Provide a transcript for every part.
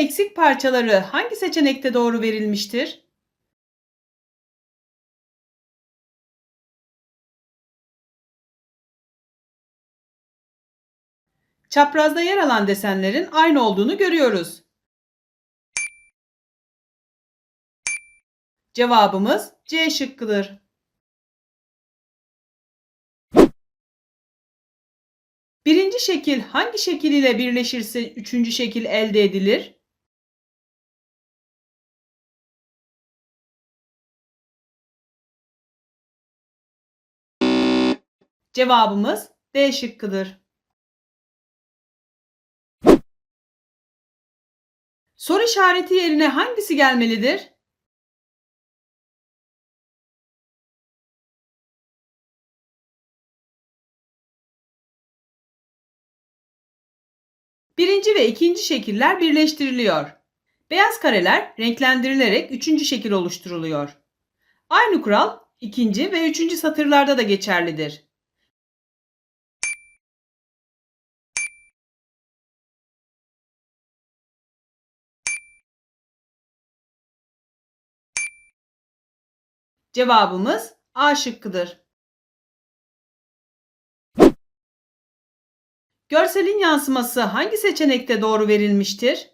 eksik parçaları hangi seçenekte doğru verilmiştir? Çaprazda yer alan desenlerin aynı olduğunu görüyoruz. Cevabımız C şıkkıdır. Birinci şekil hangi şekil ile birleşirse üçüncü şekil elde edilir? Cevabımız D şıkkıdır. Soru işareti yerine hangisi gelmelidir? Birinci ve ikinci şekiller birleştiriliyor. Beyaz kareler renklendirilerek üçüncü şekil oluşturuluyor. Aynı kural ikinci ve üçüncü satırlarda da geçerlidir. Cevabımız A şıkkıdır. Görselin yansıması hangi seçenekte doğru verilmiştir?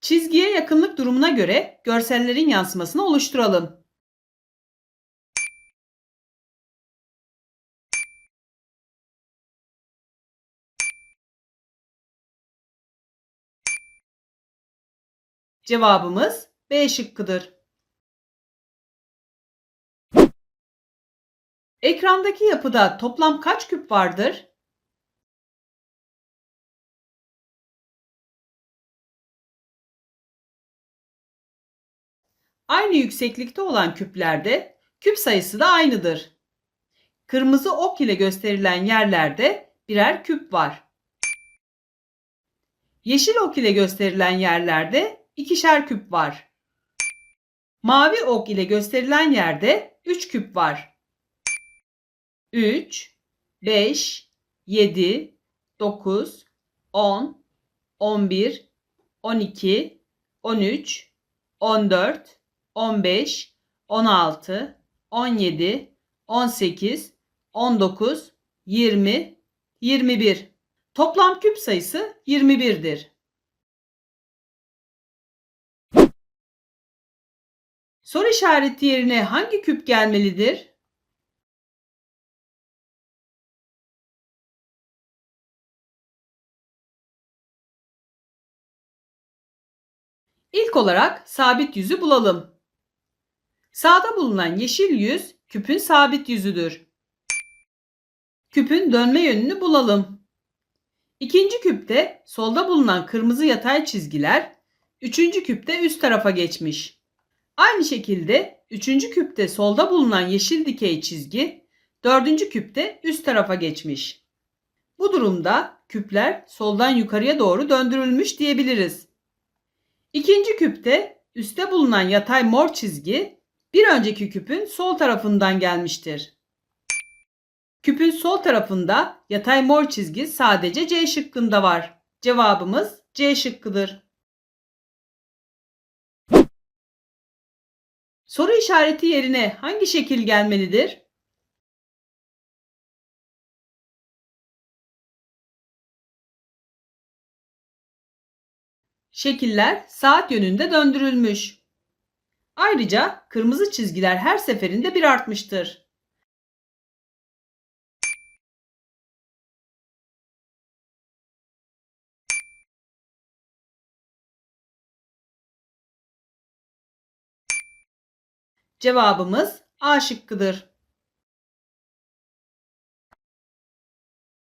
Çizgiye yakınlık durumuna göre görsellerin yansımasını oluşturalım. Cevabımız B şıkkıdır. Ekrandaki yapıda toplam kaç küp vardır? Aynı yükseklikte olan küplerde küp sayısı da aynıdır. Kırmızı ok ile gösterilen yerlerde birer küp var. Yeşil ok ile gösterilen yerlerde ikişer küp var. Mavi ok ile gösterilen yerde 3 küp var. 3, 5, 7, 9, 10, 11, 12, 13, 14, 15, 16, 17, 18, 19, 20, 21. Toplam küp sayısı 21'dir. Soru işareti yerine hangi küp gelmelidir? İlk olarak sabit yüzü bulalım. Sağda bulunan yeşil yüz küpün sabit yüzüdür. Küpün dönme yönünü bulalım. İkinci küpte solda bulunan kırmızı yatay çizgiler üçüncü küpte üst tarafa geçmiş. Aynı şekilde üçüncü küpte solda bulunan yeşil dikey çizgi dördüncü küpte üst tarafa geçmiş. Bu durumda küpler soldan yukarıya doğru döndürülmüş diyebiliriz. İkinci küpte üstte bulunan yatay mor çizgi bir önceki küpün sol tarafından gelmiştir. Küpün sol tarafında yatay mor çizgi sadece C şıkkında var. Cevabımız C şıkkıdır. Soru işareti yerine hangi şekil gelmelidir? Şekiller saat yönünde döndürülmüş. Ayrıca kırmızı çizgiler her seferinde bir artmıştır. Cevabımız A şıkkıdır.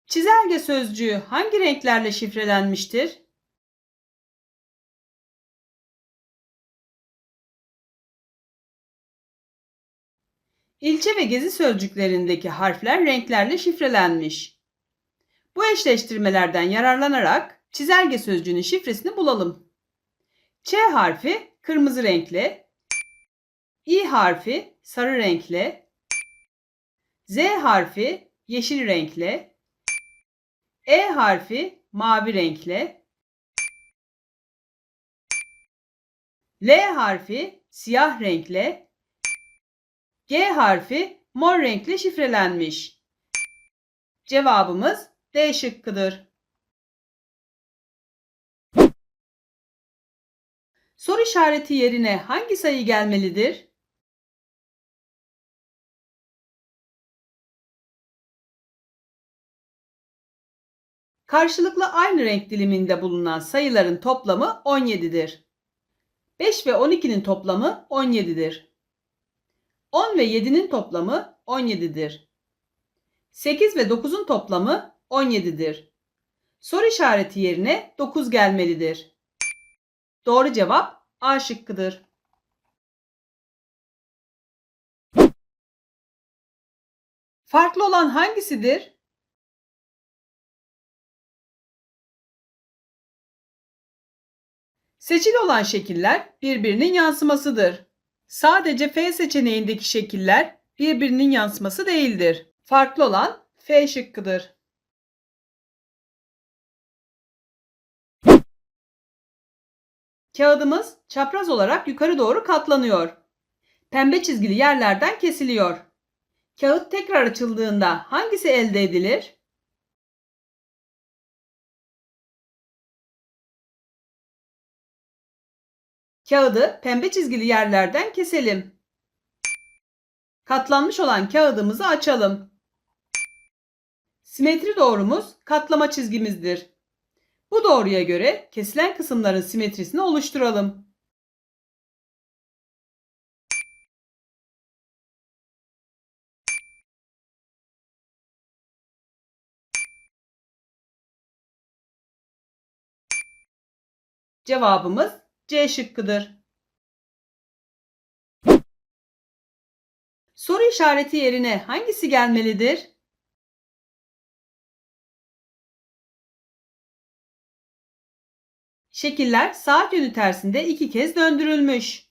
Çizelge sözcüğü hangi renklerle şifrelenmiştir? İlçe ve gezi sözcüklerindeki harfler renklerle şifrelenmiş. Bu eşleştirmelerden yararlanarak çizelge sözcüğünün şifresini bulalım. Ç harfi kırmızı renkle, İ harfi sarı renkle, Z harfi yeşil renkle, E harfi mavi renkle, L harfi siyah renkle, G harfi mor renkle şifrelenmiş. Cevabımız D şıkkıdır. Soru işareti yerine hangi sayı gelmelidir? Karşılıklı aynı renk diliminde bulunan sayıların toplamı 17'dir. 5 ve 12'nin toplamı 17'dir. 10 ve 7'nin toplamı 17'dir. 8 ve 9'un toplamı 17'dir. Soru işareti yerine 9 gelmelidir. Doğru cevap A şıkkıdır. Farklı olan hangisidir? Seçili olan şekiller birbirinin yansımasıdır. Sadece F seçeneğindeki şekiller birbirinin yansıması değildir. Farklı olan F şıkkıdır. Kağıdımız çapraz olarak yukarı doğru katlanıyor. Pembe çizgili yerlerden kesiliyor. Kağıt tekrar açıldığında hangisi elde edilir? Kağıdı pembe çizgili yerlerden keselim. Katlanmış olan kağıdımızı açalım. Simetri doğrumuz katlama çizgimizdir. Bu doğruya göre kesilen kısımların simetrisini oluşturalım. Cevabımız C şıkkıdır. Soru işareti yerine hangisi gelmelidir? Şekiller saat yönü tersinde iki kez döndürülmüş.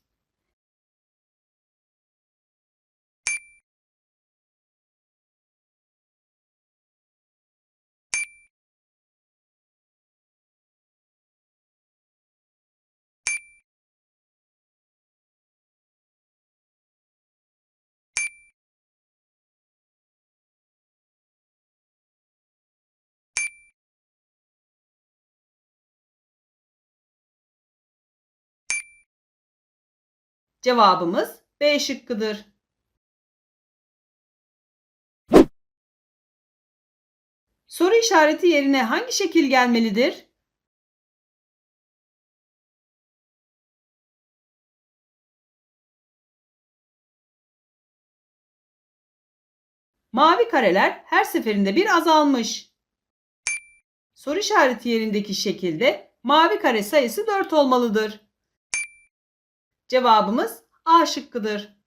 Cevabımız B şıkkıdır. Soru işareti yerine hangi şekil gelmelidir? Mavi kareler her seferinde bir azalmış. Soru işareti yerindeki şekilde mavi kare sayısı 4 olmalıdır. Cevabımız A şıkkıdır.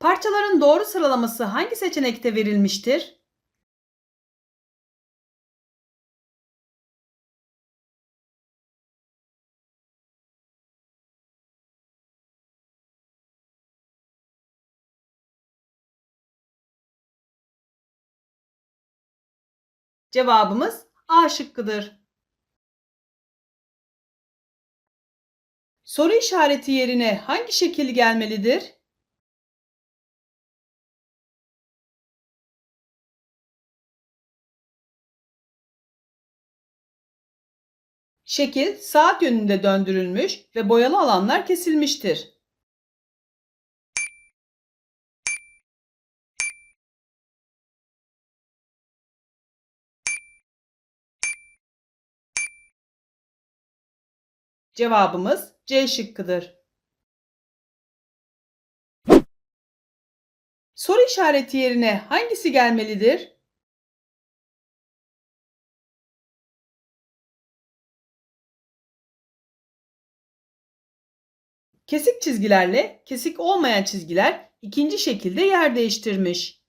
Parçaların doğru sıralaması hangi seçenekte verilmiştir? Cevabımız A şıkkıdır. Soru işareti yerine hangi şekil gelmelidir? Şekil saat yönünde döndürülmüş ve boyalı alanlar kesilmiştir. Cevabımız C şıkkıdır. Soru işareti yerine hangisi gelmelidir? Kesik çizgilerle kesik olmayan çizgiler ikinci şekilde yer değiştirmiş.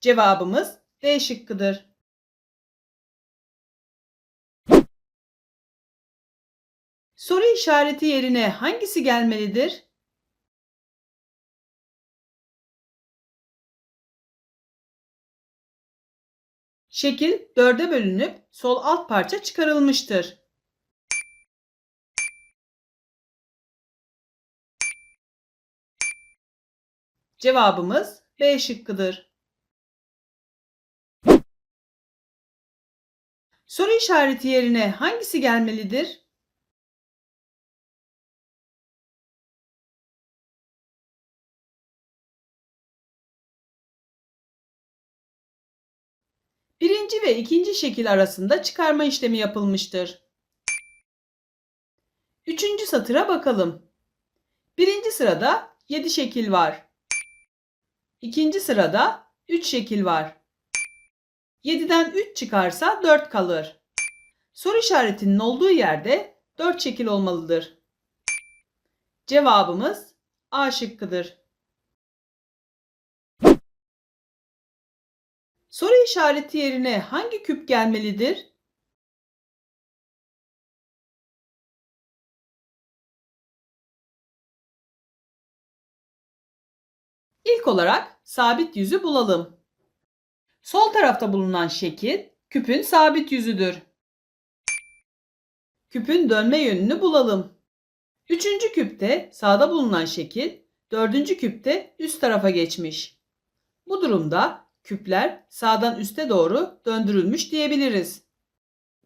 Cevabımız D şıkkıdır. Soru işareti yerine hangisi gelmelidir? Şekil dörde bölünüp sol alt parça çıkarılmıştır. Cevabımız B şıkkıdır. Soru işareti yerine hangisi gelmelidir? Birinci ve ikinci şekil arasında çıkarma işlemi yapılmıştır. Üçüncü satıra bakalım. Birinci sırada 7 şekil var. İkinci sırada 3 şekil var. 7'den 3 çıkarsa 4 kalır. Soru işaretinin olduğu yerde 4 şekil olmalıdır. Cevabımız A şıkkıdır. Soru işareti yerine hangi küp gelmelidir? İlk olarak sabit yüzü bulalım. Sol tarafta bulunan şekil küpün sabit yüzüdür. Küpün dönme yönünü bulalım. Üçüncü küpte sağda bulunan şekil dördüncü küpte üst tarafa geçmiş. Bu durumda küpler sağdan üste doğru döndürülmüş diyebiliriz.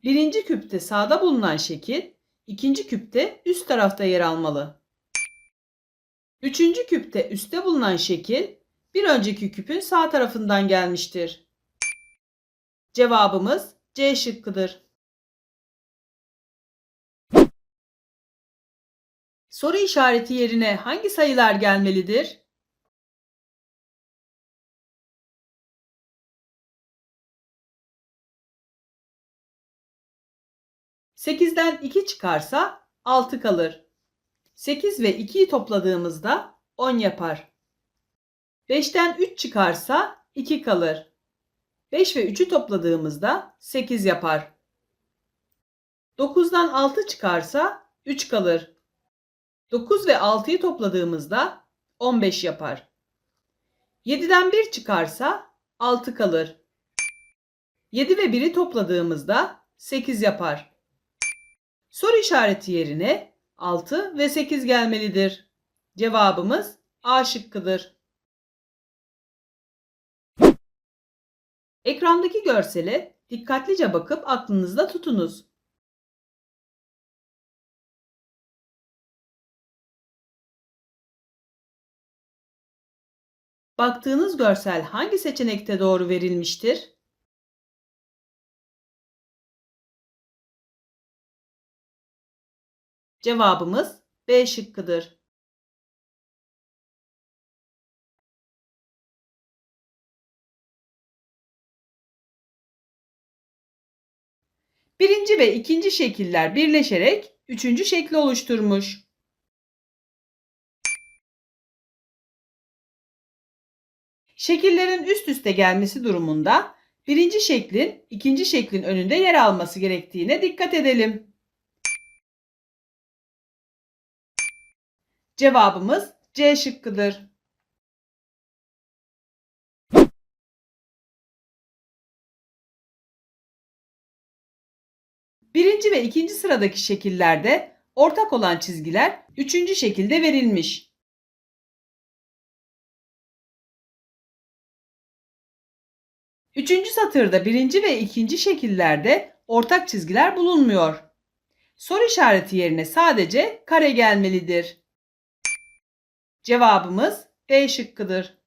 Birinci küpte sağda bulunan şekil ikinci küpte üst tarafta yer almalı. Üçüncü küpte üstte bulunan şekil bir önceki küpün sağ tarafından gelmiştir. Cevabımız C şıkkıdır. Soru işareti yerine hangi sayılar gelmelidir? Sekizden 2 çıkarsa 6 kalır. 8 ve 2'yi topladığımızda 10 yapar. 5'ten 3 çıkarsa 2 kalır. 5 ve 3'ü topladığımızda 8 yapar. 9'dan 6 çıkarsa 3 kalır. 9 ve 6'yı topladığımızda 15 yapar. 7'den 1 çıkarsa 6 kalır. 7 ve 1'i topladığımızda 8 yapar. Soru işareti yerine 6 ve 8 gelmelidir. Cevabımız A şıkkıdır. Ekrandaki görsele dikkatlice bakıp aklınızda tutunuz. Baktığınız görsel hangi seçenekte doğru verilmiştir? Cevabımız B şıkkıdır. Birinci ve ikinci şekiller birleşerek üçüncü şekli oluşturmuş. Şekillerin üst üste gelmesi durumunda birinci şeklin ikinci şeklin önünde yer alması gerektiğine dikkat edelim. Cevabımız C şıkkıdır. Birinci ve ikinci sıradaki şekillerde ortak olan çizgiler üçüncü şekilde verilmiş. Üçüncü satırda birinci ve ikinci şekillerde ortak çizgiler bulunmuyor. Soru işareti yerine sadece kare gelmelidir. Cevabımız D şıkkıdır.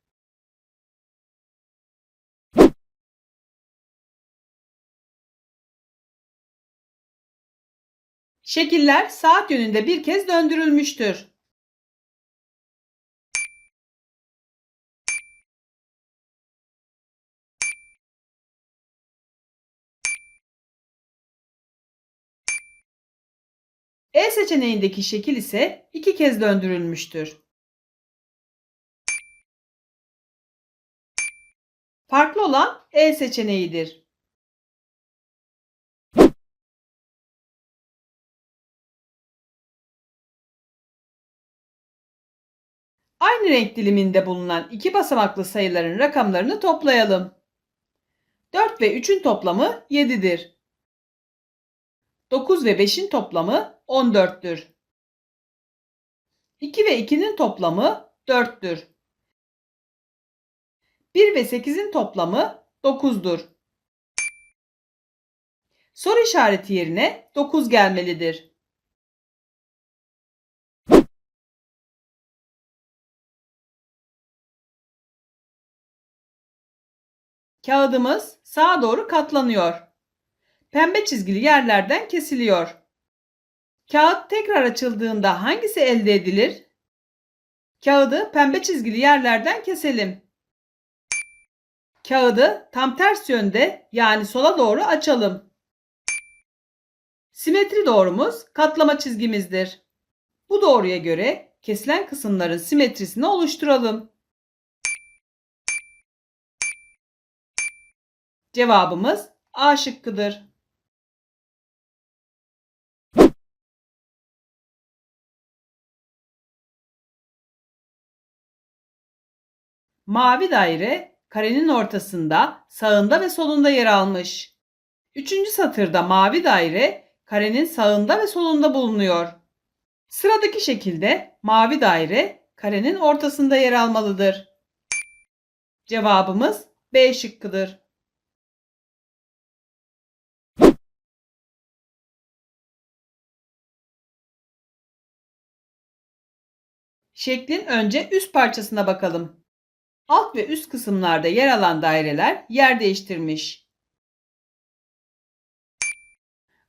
Şekiller saat yönünde bir kez döndürülmüştür. E seçeneğindeki şekil ise iki kez döndürülmüştür. Farklı olan E seçeneğidir. Aynı renk diliminde bulunan iki basamaklı sayıların rakamlarını toplayalım. 4 ve 3'ün toplamı 7'dir. 9 ve 5'in toplamı 14'tür. 2 ve 2'nin toplamı 4'tür. 1 ve 8'in toplamı 9'dur. Soru işareti yerine 9 gelmelidir. Kağıdımız sağa doğru katlanıyor. Pembe çizgili yerlerden kesiliyor. Kağıt tekrar açıldığında hangisi elde edilir? Kağıdı pembe çizgili yerlerden keselim. Kağıdı tam ters yönde yani sola doğru açalım. Simetri doğrumuz katlama çizgimizdir. Bu doğruya göre kesilen kısımların simetrisini oluşturalım. Cevabımız A şıkkıdır. Mavi daire karenin ortasında, sağında ve solunda yer almış. Üçüncü satırda mavi daire karenin sağında ve solunda bulunuyor. Sıradaki şekilde mavi daire karenin ortasında yer almalıdır. Cevabımız B şıkkıdır. Şeklin önce üst parçasına bakalım. Alt ve üst kısımlarda yer alan daireler yer değiştirmiş.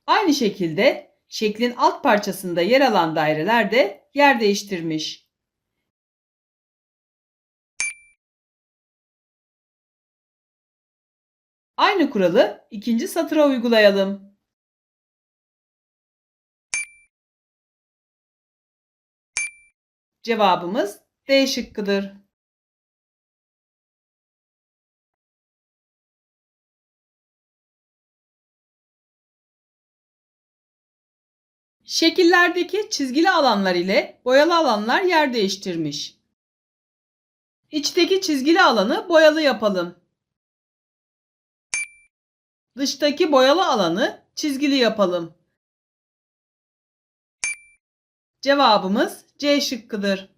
Aynı şekilde şeklin alt parçasında yer alan daireler de yer değiştirmiş. Aynı kuralı ikinci satıra uygulayalım. Cevabımız D şıkkıdır. Şekillerdeki çizgili alanlar ile boyalı alanlar yer değiştirmiş. İçteki çizgili alanı boyalı yapalım. Dıştaki boyalı alanı çizgili yapalım. Cevabımız C şıkkıdır.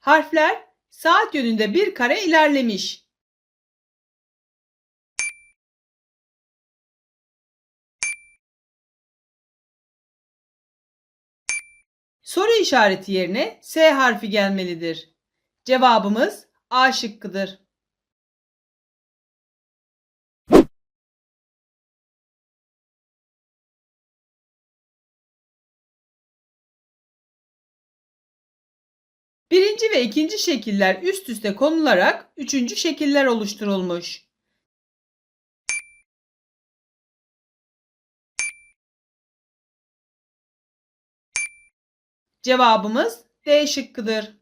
Harfler saat yönünde bir kare ilerlemiş. Soru işareti yerine S harfi gelmelidir. Cevabımız A şıkkıdır. Birinci ve ikinci şekiller üst üste konularak üçüncü şekiller oluşturulmuş. Cevabımız D şıkkıdır.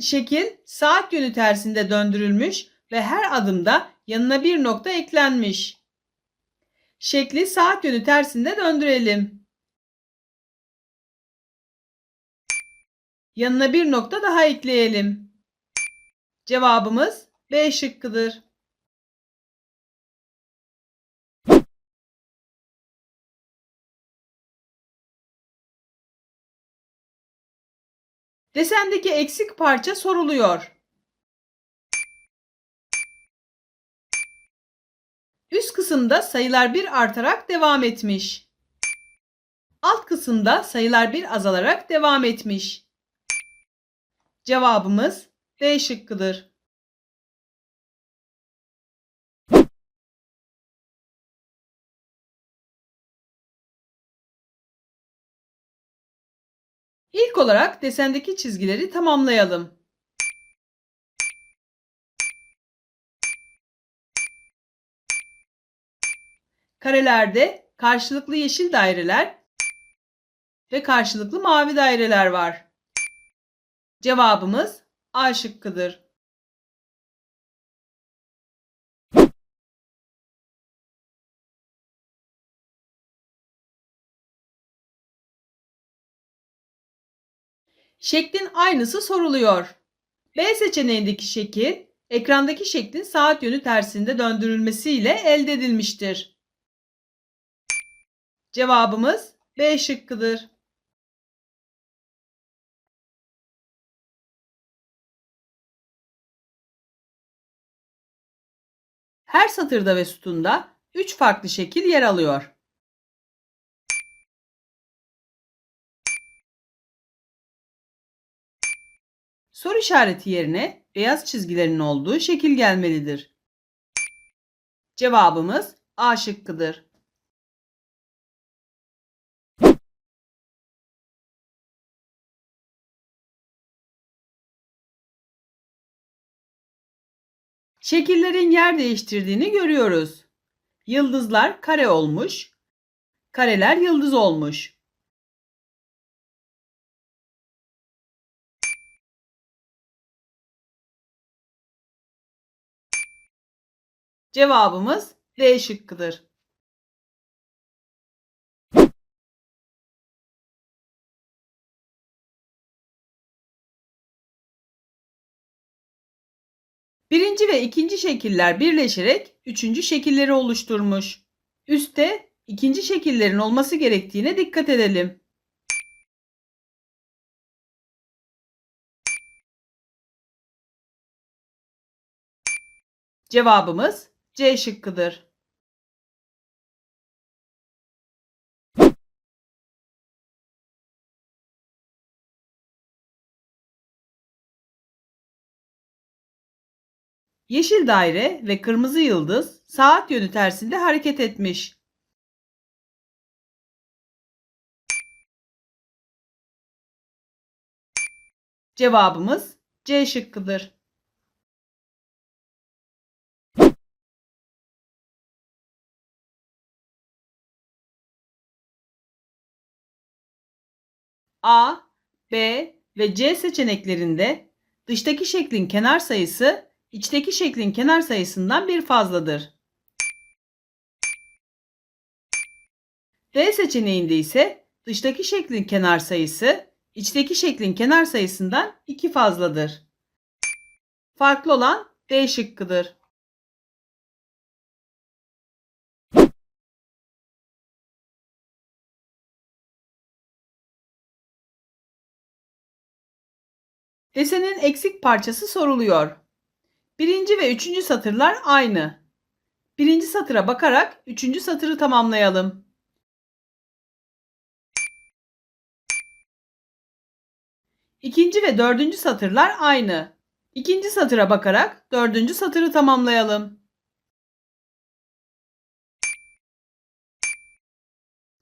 Şekil saat yönü tersinde döndürülmüş ve her adımda yanına bir nokta eklenmiş. Şekli saat yönü tersinde döndürelim. Yanına bir nokta daha ekleyelim. Cevabımız B şıkkıdır. Desendeki eksik parça soruluyor. Üst kısımda sayılar bir artarak devam etmiş. Alt kısımda sayılar bir azalarak devam etmiş. Cevabımız D şıkkıdır. İlk olarak desendeki çizgileri tamamlayalım. Karelerde karşılıklı yeşil daireler ve karşılıklı mavi daireler var. Cevabımız A şıkkıdır. Şeklin aynısı soruluyor. B seçeneğindeki şekil ekrandaki şeklin saat yönü tersinde döndürülmesiyle elde edilmiştir. Cevabımız B şıkkıdır. Her satırda ve sütunda 3 farklı şekil yer alıyor. Soru işareti yerine beyaz çizgilerin olduğu şekil gelmelidir. Cevabımız A şıkkıdır. Şekillerin yer değiştirdiğini görüyoruz. Yıldızlar kare olmuş, kareler yıldız olmuş. Cevabımız D şıkkıdır. Birinci ve ikinci şekiller birleşerek üçüncü şekilleri oluşturmuş. Üste ikinci şekillerin olması gerektiğine dikkat edelim. Cevabımız C şıkkıdır. Yeşil daire ve kırmızı yıldız saat yönü tersinde hareket etmiş. Cevabımız C şıkkıdır. A, B ve C seçeneklerinde dıştaki şeklin kenar sayısı içteki şeklin kenar sayısından bir fazladır. D seçeneğinde ise dıştaki şeklin kenar sayısı içteki şeklin kenar sayısından 2 fazladır. Farklı olan D şıkkıdır. Desenin eksik parçası soruluyor. Birinci ve üçüncü satırlar aynı. Birinci satıra bakarak üçüncü satırı tamamlayalım. İkinci ve dördüncü satırlar aynı. İkinci satıra bakarak dördüncü satırı tamamlayalım.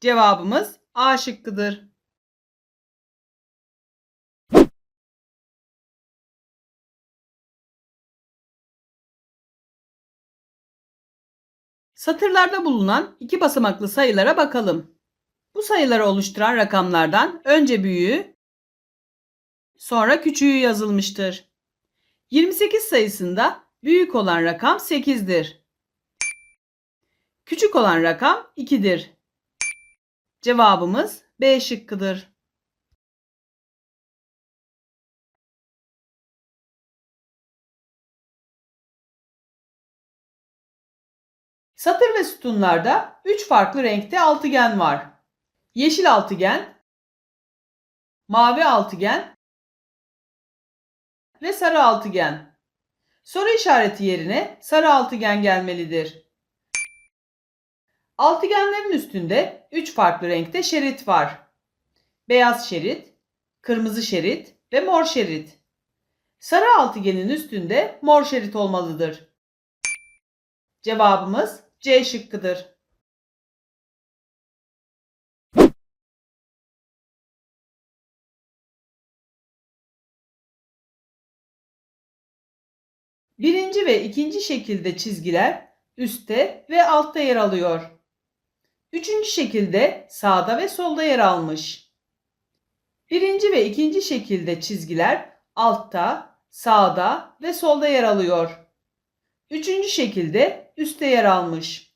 Cevabımız A şıkkıdır. Satırlarda bulunan iki basamaklı sayılara bakalım. Bu sayıları oluşturan rakamlardan önce büyüğü, sonra küçüğü yazılmıştır. 28 sayısında büyük olan rakam 8'dir. Küçük olan rakam 2'dir. Cevabımız B şıkkıdır. Satır ve sütunlarda 3 farklı renkte altıgen var. Yeşil altıgen, mavi altıgen ve sarı altıgen. Soru işareti yerine sarı altıgen gelmelidir. Altıgenlerin üstünde 3 farklı renkte şerit var. Beyaz şerit, kırmızı şerit ve mor şerit. Sarı altıgenin üstünde mor şerit olmalıdır. Cevabımız C şıkkıdır. Birinci ve ikinci şekilde çizgiler üstte ve altta yer alıyor. Üçüncü şekilde sağda ve solda yer almış. Birinci ve ikinci şekilde çizgiler altta, sağda ve solda yer alıyor. Üçüncü şekilde üstte yer almış.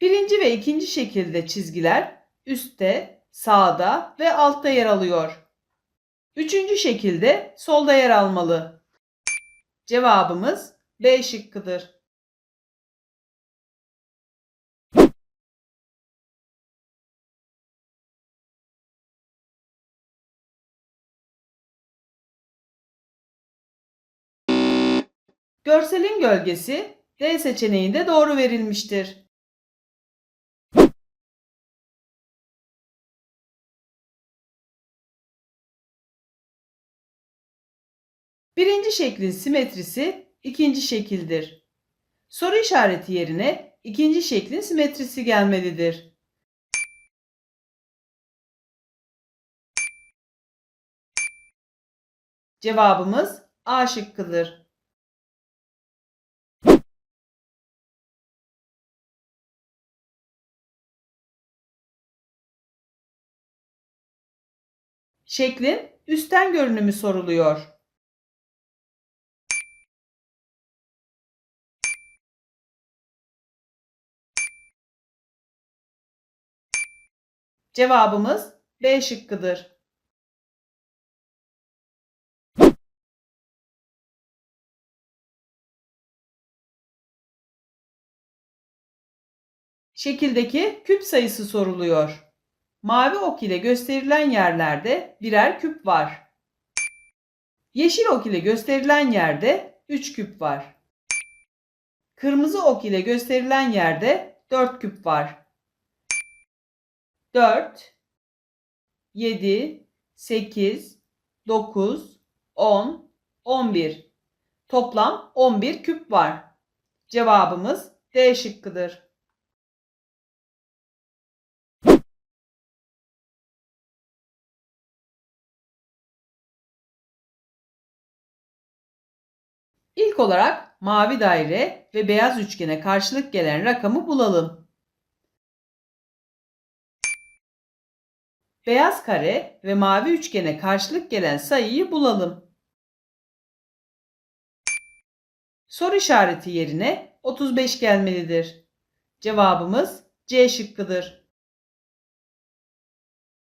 Birinci ve ikinci şekilde çizgiler üstte, sağda ve altta yer alıyor. Üçüncü şekilde solda yer almalı. Cevabımız B şıkkıdır. Görselin gölgesi D seçeneğinde doğru verilmiştir. Birinci şeklin simetrisi ikinci şekildir. Soru işareti yerine ikinci şeklin simetrisi gelmelidir. Cevabımız A şıkkıdır. Şeklin üstten görünümü soruluyor. Cevabımız B şıkkıdır. Şekildeki küp sayısı soruluyor. Mavi ok ile gösterilen yerlerde birer küp var. Yeşil ok ile gösterilen yerde 3 küp var. Kırmızı ok ile gösterilen yerde 4 küp var. 4, 7, 8, 9, 10, 11. Toplam 11 küp var. Cevabımız D şıkkıdır. İlk olarak mavi daire ve beyaz üçgene karşılık gelen rakamı bulalım. Beyaz kare ve mavi üçgene karşılık gelen sayıyı bulalım. Soru işareti yerine 35 gelmelidir. Cevabımız C şıkkıdır.